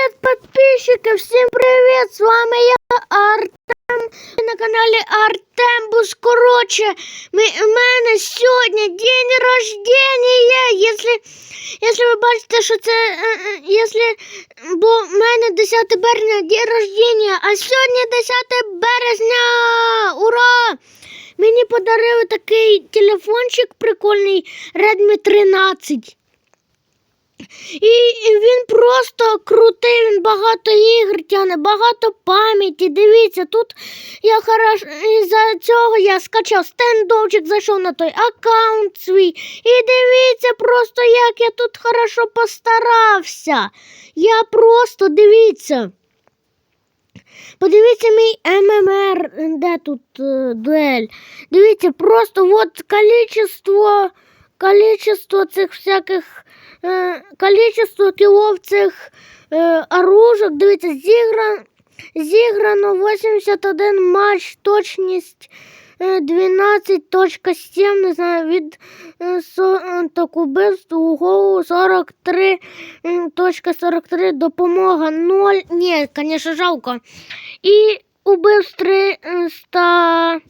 привіт, підписчики! Всім привіт! З вами я Артем. Ви на каналі Артем Бус. Коротше, ми, у мене сьогодні день рождения. Якщо, якщо ви бачите, що це. е, е, бо в мене 10 березня день рождения, а сьогодні 10 березня! Ура! Мені подарили такий телефончик прикольний Redmi 13. І він просто крутий, він багато ігр тягне, багато пам'яті. Дивіться, тут я хорошо із-за цього я скачав стендовчик, зайшов на той аккаунт свій. І дивіться просто, як я тут хорошо постарався. Я просто дивіться. Подивіться мій ММР, де тут е, дуель. Дивіться, просто от количество, количество цих всяких, е, количество кілов цих е, оружок. Дивіться, зіграно, зіграно 81 матч, точність е, 12.7, не знаю, від е, со, е, убивств у голову 43.43, допомога 0. Ні, звісно, жалко. І убив 300...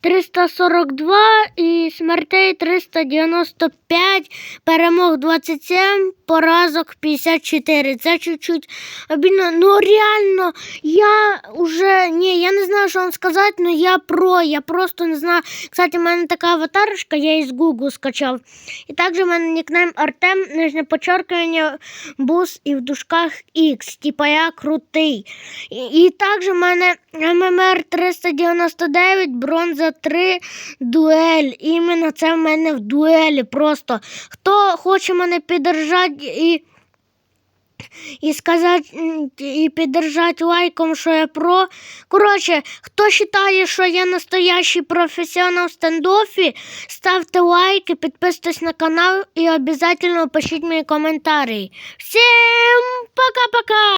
342 і смертей 395, перемог 27, поразок 54. Це чуть-чуть обідно. Ну реально, я не знаю, що вам сказати, але я про, я просто не знаю. Кстати, в мене така аватарочка, я із Google скачав. І також в мене нікнейм Артем, нижнє почеркування, бус і в дужках X, типа я крутий. І, і також в мене ММР 399, бронза 3, дуель. Іменно це в мене в дуелі. Просто хто хоче мене піддержати і. І сказати, і піддержати лайком, що я про. Коротше, хто вважає, що я настоящий професіонал в стендофі, ставте лайки, підписуйтесь на канал і обов'язково пишіть мої коментарі. Всім пока-пока!